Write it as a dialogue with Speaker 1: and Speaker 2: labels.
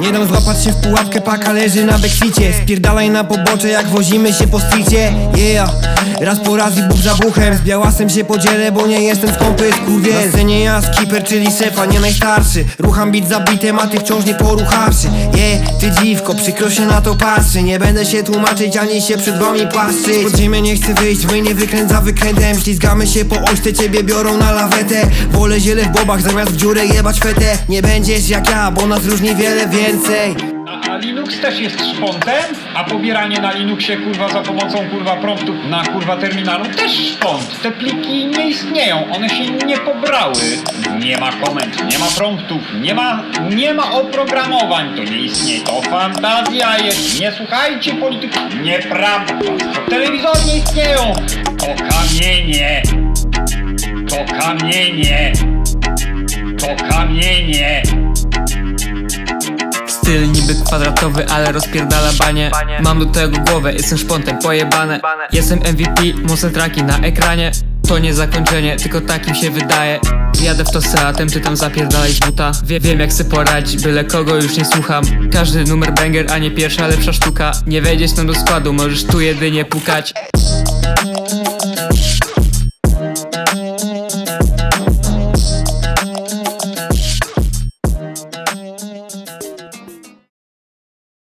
Speaker 1: Nie dam złapać się w pułapkę, paka leży na bekwicie Spierdalaj na pobocze jak wozimy się po stricie Yeah, raz po raz i bób za buchem. Z białasem się podzielę, bo nie jestem skąpy skurwie Na scenie ja skipper, czyli szefa, nie najstarszy. Rucham bit zabitem, a ty wciąż nie poruchawszy. Yeah, ty dziwko, przykro się na to patrzy. Nie będę się tłumaczyć, ani się przed wami płaszczyć Pod ziemię nie chcę wyjść, my nie wykręt za wykrętem. Ślizgamy się po ośce, ciebie biorą na lawetę. Wolę ziele w bobach, zamiast w dziurę jebać fetę. Nie będziesz jak ja, bo nas różni wiele więcej
Speaker 2: Linux też jest szpontem, a pobieranie na Linuxie kurwa za pomocą kurwa promptów na kurwa terminalu też szpont. Te pliki nie istnieją, one się nie pobrały. Nie ma komend, nie ma promptów, nie ma, nie ma oprogramowań, to nie istnieje, to fantazja jest. Nie słuchajcie polityków, nieprawda. Telewizory nie istnieją, to kamienie, to kamienie, to kamienie.
Speaker 3: Styl niby kwadratowy, ale rozpierdala banie. Mam do tego głowę, jestem szpontem, pojebane. Jestem MVP, mocne traki na ekranie. To nie zakończenie, tylko takim się wydaje. Jadę w to seatem, ty tam zapierdalaj buta. Wie, Wiem jak se poradzić, byle kogo już nie słucham. Każdy numer banger, a nie pierwsza lepsza sztuka. Nie wejdziesz tam do składu, możesz tu jedynie pukać